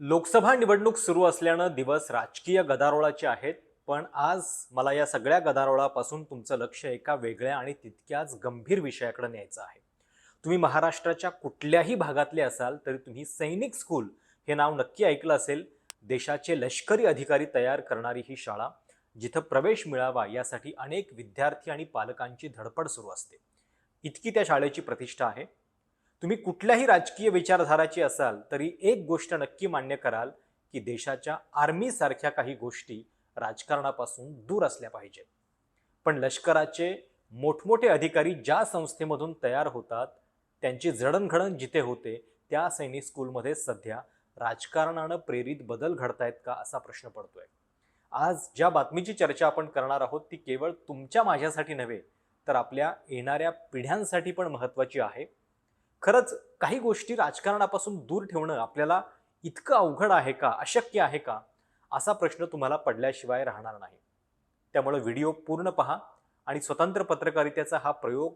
लोकसभा निवडणूक सुरू असल्यानं दिवस राजकीय गदारोळाचे आहेत पण आज मला या सगळ्या गदारोळापासून तुमचं लक्ष एका वेगळ्या आणि तितक्याच गंभीर विषयाकडे न्यायचं आहे. तुम्ही महाराष्ट्राच्या कुठल्याही भागातले असाल तरी तुम्ही सैनिक स्कूल हे नाव नक्की ऐकलं असेल. देशाचे लष्करी अधिकारी तयार करणारी ही शाळा जिथं प्रवेश मिळावा यासाठी अनेक विद्यार्थी आणि पालकांची धडपड सुरू असते. इतकी त्या शाळेची प्रतिष्ठा आहे. तुम्ही कुठल्याही राजकीय विचारधाराची असाल तरी एक गोष्ट नक्की मान्य कराल की देशाच्या आर्मीसारख्या काही गोष्टी राजकारणापासून दूर असल्या पाहिजेत. पण लष्कराचे मोठमोठे अधिकारी ज्या संस्थेमधून तयार होतात त्यांची जडणघडण जिथे होते त्या सैनिक स्कूलमध्ये सध्या राजकारणानं प्रेरित बदल घडतायत का असा प्रश्न पडतोय. आज ज्या बातमीची चर्चा आपण करणार आहोत ती केवळ तुमच्या माझ्यासाठी नव्हे तर आपल्या येणाऱ्या पिढ्यांसाठी पण महत्त्वाची आहे. खरंच काही गोष्टी राजकारणापासून दूर ठेवणं आपल्याला इतकं अवघड आहे का? अशक्य आहे का? असा प्रश्न तुम्हाला पडल्याशिवाय राहणार नाही. त्यामुळे व्हिडिओ पूर्ण पहा आणि स्वतंत्र पत्रकारितेचा हा प्रयोग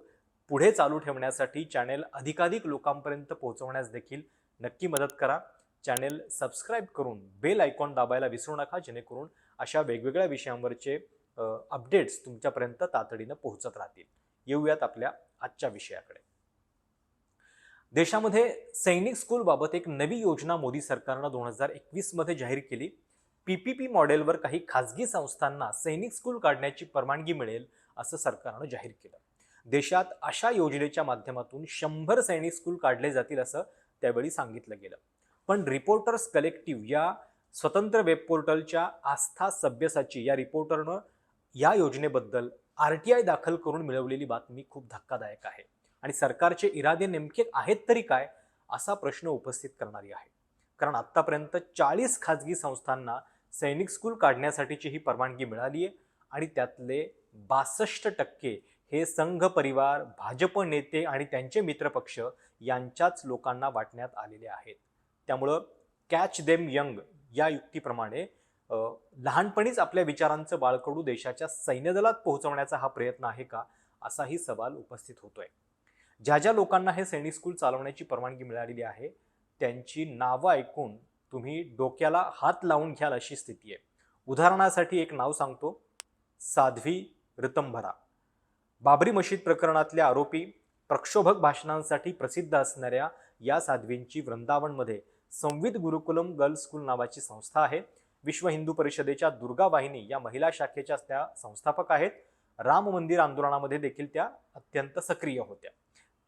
पुढे चालू ठेवण्यासाठी चॅनेल अधिकाधिक लोकांपर्यंत पोहोचवण्यास देखील नक्की मदत करा. चॅनेल सबस्क्राईब करून बेल आयकॉन दाबायला विसरू नका जेणेकरून अशा वेगवेगळ्या विषयांवरचे अपडेट्स तुमच्यापर्यंत तातडीनं पोहोचत राहतील. येऊयात आपल्या आजच्या विषयाकडे. देशामध्ये सैनिक स्कूलबाबत एक नवी योजना मोदी सरकारनं दोन हजार एकवीसमध्ये जाहीर केली. पी पी पी मॉडेलवर काही खाजगी संस्थांना सैनिक स्कूल काढण्याची परवानगी मिळेल असं सरकारनं जाहीर केलं. देशात अशा योजनेच्या माध्यमातून शंभर सैनिक स्कूल काढले जातील असं त्यावेळी सांगितलं गेलं. पण रिपोर्टर्स कलेक्टिव्ह या स्वतंत्र वेब पोर्टलच्या आस्था सभ्यसाची या रिपोर्टरनं या योजनेबद्दल आर टी आय दाखल करून मिळवलेली बातमी खूप धक्कादायक आहे. आणि सरकारचे इरादे नेमके आहेत तरी काय असा प्रश्न उपस्थित करणारी आहे. कारण आत्तापर्यंत चाळीस खाजगी संस्थांना सैनिक स्कूल काढण्यासाठीची ही परवानगी मिळाली आहे आणि त्यातले बासष्ट टक्के हे संघ परिवार भाजप नेते आणि त्यांचे मित्रपक्ष यांच्याच लोकांना वाटण्यात आलेले आहेत. त्यामुळं कॅच देम यंग या युक्तीप्रमाणे लहानपणीच आपल्या विचारांचं बाळकडू देशाच्या सैन्यदलात पोहोचवण्याचा हा प्रयत्न आहे का असाही सवाल उपस्थित होतोय. ज्या ज्या लोकांना हे सैनिक स्कूल चालवण्याची परवानगी मिळालेली आहे त्यांची नावं ऐकून तुम्ही डोक्याला हात लावून घ्याल अशी स्थिती आहे. उदाहरणासाठी एक नाव सांगतो साध्वी रितंभरा. बाबरी मशीद प्रकरणातल्या आरोपी प्रक्षोभक भाषणांसाठी प्रसिद्ध असणाऱ्या या साध्वींची वृंदावनमध्ये संवित गुरुकुलम गर्ल्स स्कूल नावाची संस्था आहे. विश्व हिंदू परिषदेच्या दुर्गा वाहिनी या महिला शाखेच्या त्या संस्थापक आहेत. राम मंदिर आंदोलनामध्ये देखील त्या अत्यंत सक्रिय होत्या.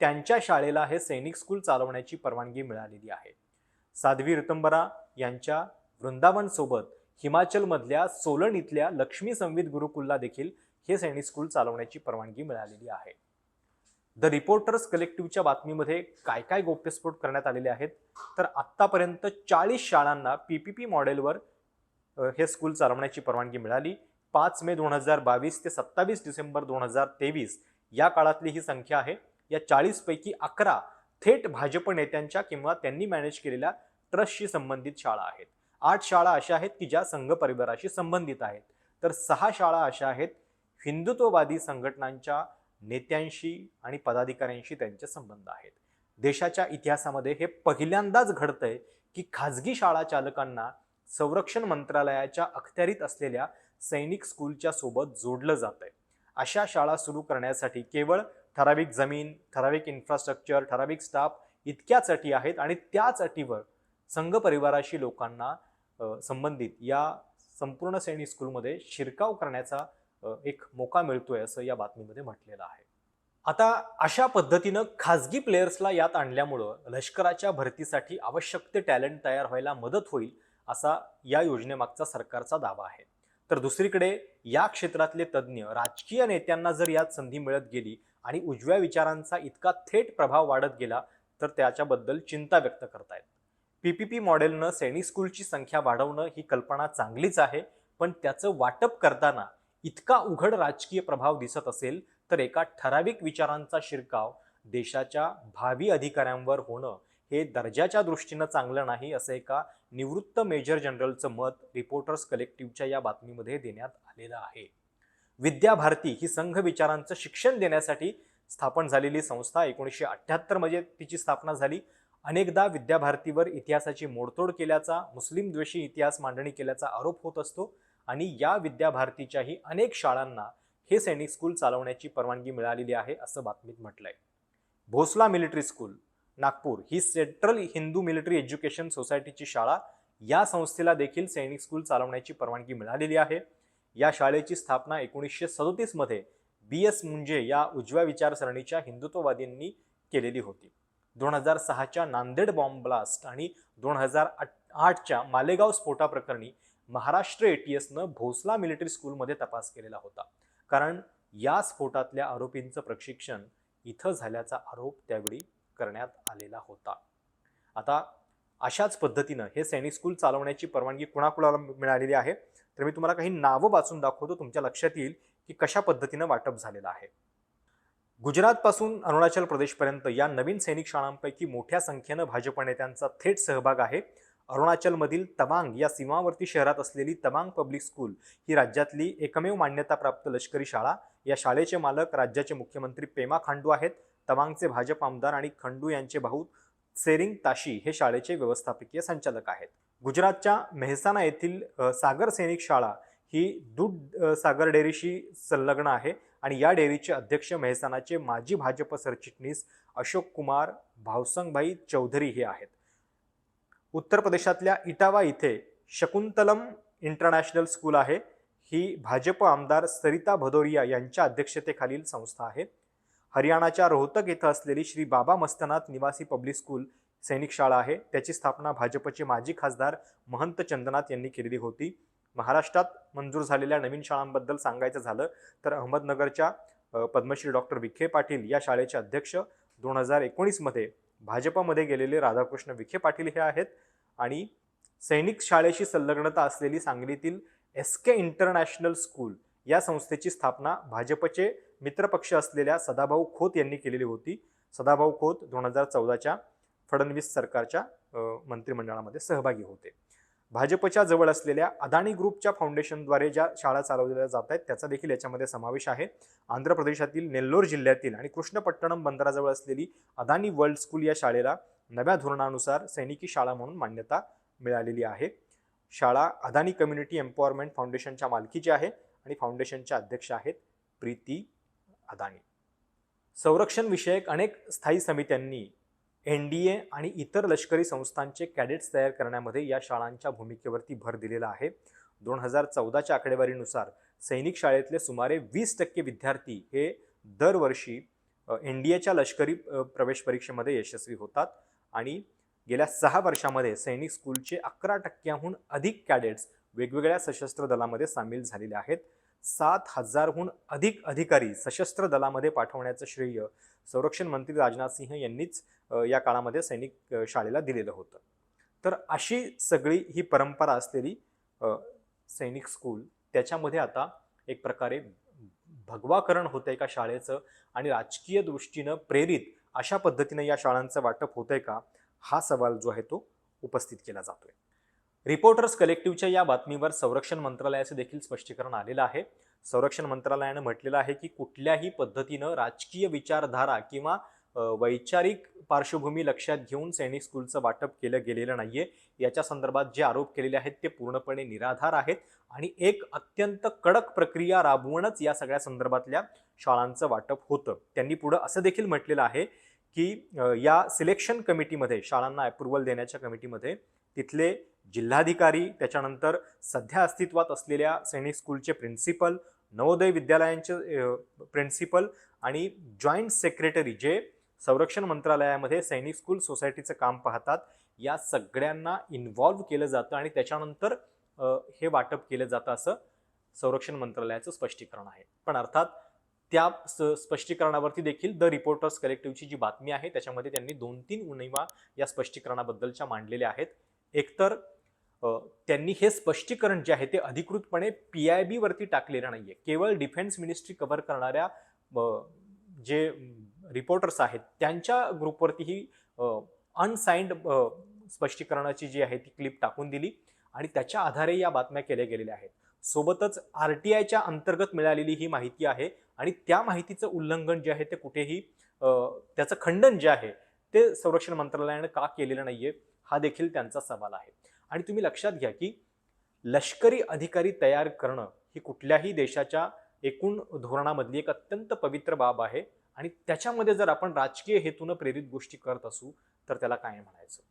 त्यांच्या शाळेला हे सैनिक स्कूल चालवण्याची परवानगी मिळालेली आहे. साध्वी ऋतंबरा यांच्या वृंदावनसोबत हिमाचलमधल्या सोलन इथल्या लक्ष्मी संवित गुरुकुलला देखील हे सैनिक स्कूल चालवण्याची परवानगी मिळालेली आहे. द रिपोर्टर्स कलेक्टिव्हच्या बातमीमध्ये काय काय गोप्यस्फोट करण्यात आलेले आहेत? तर आत्तापर्यंत चाळीस शाळांना पी पी पी मॉडेलवर हे स्कूल चालवण्याची परवानगी मिळाली. पाच मे दोन हजार बावीस ते सत्तावीस डिसेंबर दोन हजार तेवीस या काळातली ही संख्या आहे. या चाळीसपैकी अकरा थेट भाजप नेत्यांच्या किंवा त्यांनी मॅनेज केलेल्या ट्रस्टशी संबंधित शाळा आहेत. आठ शाळा अशा आहेत की ज्या संघ परिवाराशी संबंधित आहेत. तर सहा शाळा अशा आहेत हिंदुत्ववादी संघटनांच्या नेत्यांशी आणि पदाधिकाऱ्यांशी त्यांचे संबंध आहेत. देशाच्या इतिहासामध्ये हे पहिल्यांदाच घडतंय की खाजगी शाळा चालकांना संरक्षण मंत्रालयाच्या अखत्यारीत असलेल्या सैनिक स्कूलच्या सोबत जोडलं जात आहे अशा शाळा सुरू करण्यासाठी केवळ ठराविक जमीन ठराविक इन्फ्रास्ट्रक्चर ठराविक स्टाफ इतक्याच अटी आहेत आणि त्याच अटीवर संघ परिवाराशी लोकांना संबंधित या संपूर्ण सैनिक स्कूलमध्ये शिरकाव करण्याचा एक मोका मिळतोय असं या बातमीमध्ये म्हटलेलं आहे. आता अशा पद्धतीनं खाजगी प्लेयर्सला यात आणल्यामुळं लष्कराच्या भरतीसाठी आवश्यक ते टॅलेंट तयार व्हायला मदत होईल असा या योजनेमागचा सरकारचा दावा आहे. तर दुसरीकडे या क्षेत्रातले तज्ज्ञ राजकीय नेत्यांना जर यात संधी मिळत गेली आणि उजव्या विचारांचा इतका थेट प्रभाव वाढत गेला तर त्याच्याबद्दल चिंता व्यक्त करतायत. पी पी पी मॉडेलनं सैनिक स्कूलची संख्या वाढवणं ही कल्पना चांगलीच आहे पण त्याचं वाटप करताना इतका उघड राजकीय प्रभाव दिसत असेल तर एका ठराविक विचारांचा शिरकाव देशाच्या भावी अधिकाऱ्यांवर होणं हे दर्जाच्या दृष्टीनं चांगलं नाही असं एका निवृत्त मेजर जनरलचं मत रिपोर्टर्स कलेक्टिव्हच्या या बातमीमध्ये देण्यात आलेलं आहे. विद्या भारती ही संघ विचारांचं शिक्षण देण्यासाठी स्थापन झालेली संस्था एकोणीसशे अठ्ठ्याहत्तरमध्ये तिची स्थापना झाली. अनेकदा विद्याभारतीवर इतिहासाची मोडतोड केल्याचा मुस्लिम द्वेषी इतिहास मांडणी केल्याचा आरोप होत असतो आणि या विद्याभारतीच्याही अनेक शाळांना हे सैनिक स्कूल चालवण्याची परवानगी मिळालेली आहे असं बातमीत म्हटलंय. Bhosla military school Nagpur. ही सेंट्रल हिंदू मिलिटरी एज्युकेशन सोसायटीची शाळा. या संस्थेला देखील सैनिक स्कूल चालवण्याची परवानगी मिळालेली आहे. या शाळेची स्थापना एकोणीसशे सदोतीसमध्ये बी एस मुंजे या उजव्या विचारसरणीच्या हिंदुत्ववादींनी केलेली होती. दोन हजार सहाच्या नांदेड बॉम्ब ब्लास्ट आणि दोन हजार आठच्या मालेगाव स्फोटाप्रकरणी महाराष्ट्र एटीएसनं भोसला मिलिटरी स्कूलमध्ये तपास केलेला होता. कारण या स्फोटातल्या आरोपींचं प्रशिक्षण इथं झाल्याचा आरोप त्यावेळी करण्यात आलेला होता. आता अशाच पद्धतीनं हे सैनिक स्कूल चालवण्याची परवानगी कुणाकुणाला मिळालेली आहे? तर मी तुम्हाला काही नावं वाचून दाखवतो तुमच्या लक्षात येईल की कशा पद्धतीनं वाटप झालेलं आहे. गुजरातपासून अरुणाचल प्रदेशपर्यंत या नवीन सैनिक शाळांपैकी मोठ्या संख्येनं भाजप नेत्यांचा थेट सहभाग आहे. अरुणाचलमधील तवांग या सीमावर्ती शहरात असलेली तवांग पब्लिक स्कूल ही राज्यातली एकमेव मान्यताप्राप्त लष्करी शाळा. या शाळेचे मालक राज्याचे मुख्यमंत्री पेमा खांडू आहेत. तवांगचे भाजप आमदार आणि खंडू यांचे भाऊ सेरिंग ताशी हे शाळेचे व्यवस्थापकीय संचालक आहेत. गुजरातच्या मेहसाणा येथील सागर सैनिक शाळा ही दूध सागर डेअरीशी संलग्न आहे आणि या डेअरीचे अध्यक्ष मेहसानाचे माजी भाजप सरचिटणीस अशोक कुमार भावसंगभाई चौधरी हे आहेत. उत्तर प्रदेशातल्या इटावा इथे शकुंतलम इंटरनॅशनल स्कूल आहे. ही भाजप आमदार सरिता भदोरिया यांच्या अध्यक्षतेखालील संस्था आहे. हरियाणाच्या रोहतक इथं असलेली श्री बाबा मस्तनाथ निवासी पब्लिक स्कूल सैनिक शाळा आहे. त्याची स्थापना भाजपचे माजी खासदार महंत चंदनाथ यांनी केलेली होती. महाराष्ट्रात मंजूर झालेल्या नवीन शाळांबद्दल सांगायचं झालं तर अहमदनगरच्या पद्मश्री डॉक्टर विखे पाटील या शाळेचे अध्यक्ष दोन हजार एकोणीसमध्ये भाजपमध्ये गेलेले राधाकृष्ण विखे पाटील हे आहेत आणि सैनिक शाळेशी संलग्नता असलेली सांगलीतील एस के इंटरनॅशनल स्कूल या संस्थेची स्थापना भाजपचे मित्रपक्ष असलेल्या सदाभाऊ खोत यांनी केलेली होती. सदाभाऊ खोत दोन हजार चौदाच्या फडणवीस सरकारच्या मंत्रिमंडळामध्ये सहभागी होते. भाजपच्या जवळ असलेल्या अदानी ग्रुपच्या फाउंडेशनद्वारे ज्या शाळा चालवल्या जात आहेत त्याचा देखील याच्यामध्ये समावेश आहे. आंध्र प्रदेशातील नेल्लोर जिल्ह्यातील आणि कृष्णपट्टणम बंदराजवळ असलेली अदानी वर्ल्ड स्कूल या शाळेला नव्या धोरणानुसार सैनिकी शाळा म्हणून मान्यता मिळालेली आहे. शाळा अदानी कम्युनिटी एम्पॉवरमेंट फाउंडेशनच्या मालकीची आहे आणि फाउंडेशनच्या अध्यक्ष आहेत प्रीती अदानी. संरक्षण विषयक अनेक स्थायी समित्यांनी एन डी ए आणि इतर लष्करी संस्थांचे कॅडेट्स तयार करण्यामध्ये या शाळांच्या भूमिकेवरती भर दिलेला आहे. दोन हजार चौदाच्या आकडेवारीनुसार सैनिक शाळेतले सुमारे वीस टक्के विद्यार्थी हे दरवर्षी एन डी एच्या लष्करी प्रवेश परीक्षेमध्ये यशस्वी होतात आणि गेल्या सहा वर्षामध्ये सैनिक स्कूलचे अकरा टक्क्याहून अधिक कॅडेट्स वेगवेगळ्या सशस्त्र दलामध्ये सामील झालेले आहेत. सात हजारहून अधिक अधिकारी सशस्त्र दलामध्ये पाठवण्याचं श्रेय संरक्षण मंत्री राजनाथ सिंह यांनीच या काळामध्ये सैनिक शाळेला दिलेलं होतं. तर अशी सगळी ही परंपरा असलेली सैनिक स्कूल त्याच्यामध्ये आता एक प्रकारे भगवाकरण होतं आहे का शाळेचं आणि राजकीय दृष्टीनं प्रेरित अशा पद्धतीनं या शाळांचं वाटप होतंय का हा सवाल जो आहे तो उपस्थित केला जातोय. रिपोर्टर्स कलेक्टिव्हच्या या बातमीवर संरक्षण मंत्रालयाचं देखील स्पष्टीकरण आलेलं आहे. संरक्षण मंत्रालयानं म्हटलेलं आहे की कुठल्याही पद्धतीनं राजकीय विचारधारा किंवा वैचारिक पार्श्वभूमी लक्षात घेऊन सैनिक स्कूलचं वाटप केलं गेलेलं नाहीये. याच्या संदर्भात जे आरोप केलेले आहेत ते पूर्णपणे निराधार आहेत आणि एक अत्यंत कडक प्रक्रिया राबवूनच या सगळ्या संदर्भातल्या शाळांचं वाटप होतं. त्यांनी पुढं असं देखील म्हटलेलं आहे की या सिलेक्शन कमिटीमध्ये शाळांना अप्रुव्हल देण्याच्या कमिटीमध्ये तिथले जिल्हाधिकारी त्याच्यानंतर सध्या अस्तित्वात असलेल्या सैनिक स्कूलचे प्रिन्सिपल नवोदय विद्यालयांचे प्रिन्सिपल आणि जॉईंट सेक्रेटरी जे संरक्षण मंत्रालयामध्ये सैनिक स्कूल सोसायटीचं काम पाहतात या सगळ्यांना इन्व्हॉल्व्ह केलं जातं आणि त्याच्यानंतर हे वाटप केलं जातं असं संरक्षण मंत्रालयाचं स्पष्टीकरण आहे. पण अर्थात त्या स- स्पष्टीकरणावरती देखील द रिपोर्टर्स कलेक्टिव्हची जी बातमी आहे त्याच्यामध्ये त्यांनी दोन तीन उणीवा या स्पष्टीकरणाबद्दलच्या मांडलेल्या आहेत. एकतर त्यांनी हे स्पष्टीकरण जे आहे ते अधिकृतपणे पी आय बीवरती टाकलेलं नाही आहे केवळ डिफेन्स मिनिस्ट्री कव्हर करणाऱ्या जे रिपोर्टर्स आहेत त्यांच्या ग्रुपवरती ही अनसाइंड स्पष्टीकरणाची जी आहे ती क्लिप टाकून दिली आणि त्याच्या आधारे या बातम्या केल्या गेलेल्या आहेत. सोबतच आर टी आयच्या अंतर्गत मिळालेली ही माहिती आहे आणि त्या माहितीचं उल्लंघन जे आहे ते कुठेही त्याचं खंडन जे आहे ते संरक्षण मंत्रालयानं का केलेलं नाहीये हा देखील त्यांचा सवाल आहे. आणि तुम्ही लक्षात घ्या की लष्करी अधिकारी तयार करणं ही कुठल्याही देशाच्या एकूण धोरणामधली एक अत्यंत पवित्र बाब आहे. आणि त्याच्यामध्ये जर आपण राजकीय हेतूनं प्रेरित गोष्टी करत असू तर त्याला काय म्हणायचं?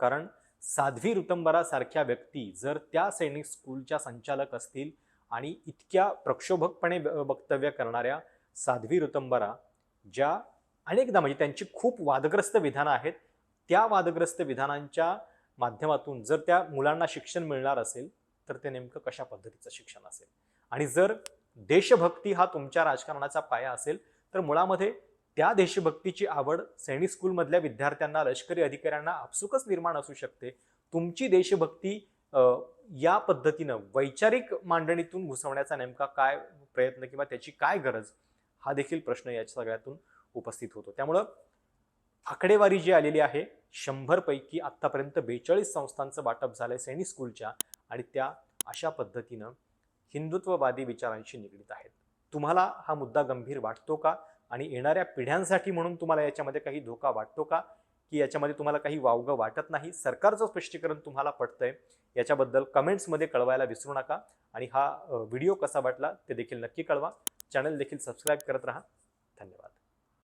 कारण साध्वी ऋतंबरासारख्या व्यक्ती जर त्या सैनिक स्कूलच्या संचालक असतील आणि इतक्या प्रक्षोभकपणे ब- वक्तव्य करणाऱ्या साध्वी ऋतंबरा ज्या अनेकदा म्हणजे त्यांची खूप वादग्रस्त विधानं आहेत त्या वादग्रस्त विधानांच्या माध्यमातून जर त्या मुलांना शिक्षण मिळणार असेल तर ते नेमकं कशा पद्धतीचं शिक्षण असेल? आणि जर देशभक्ती हा तुमच्या राजकारणाचा पाया असेल तर मुळामध्ये त्या देशभक्तीची आवड सैनिक स्कूलमधल्या विद्यार्थ्यांना लष्करी अधिकाऱ्यांना आपसुकच निर्माण असू शकते. तुमची देशभक्ती या पद्धतीनं वैचारिक मांडणीतून घुसवण्याचा नेमका काय प्रयत्न किंवा त्याची काय गरज हा देखील प्रश्न या सगळ्यातून उपस्थित होतो. त्यामुळं आकडेवारी जी आलेली आहे शंभरपैकी आत्तापर्यंत बेचाळीस संस्थांचं वाटप झालं आहे सैनिक स्कूलच्या आणि त्या अशा पद्धतीनं हिंदुत्ववादी विचारांशी निगडीत आहेत. तुम्हाला हा मुद्दा गंभीर वाटतो का? आणि येणाऱ्या पिढ्यांसाठी म्हणून तुम्हाला याच्यामध्ये काही धोका वाटतो का? की याच्यामध्ये तुम्हाला काही वावगं वाटत नाही? सरकारचं स्पष्टीकरण तुम्हाला पटतंय? याच्याबद्दल कमेंट्समध्ये कळवायला विसरू नका. आणि हा व्हिडिओ कसा वाटला ते देखील नक्की कळवा. चॅनल देखील सबस्क्राईब करत राहा.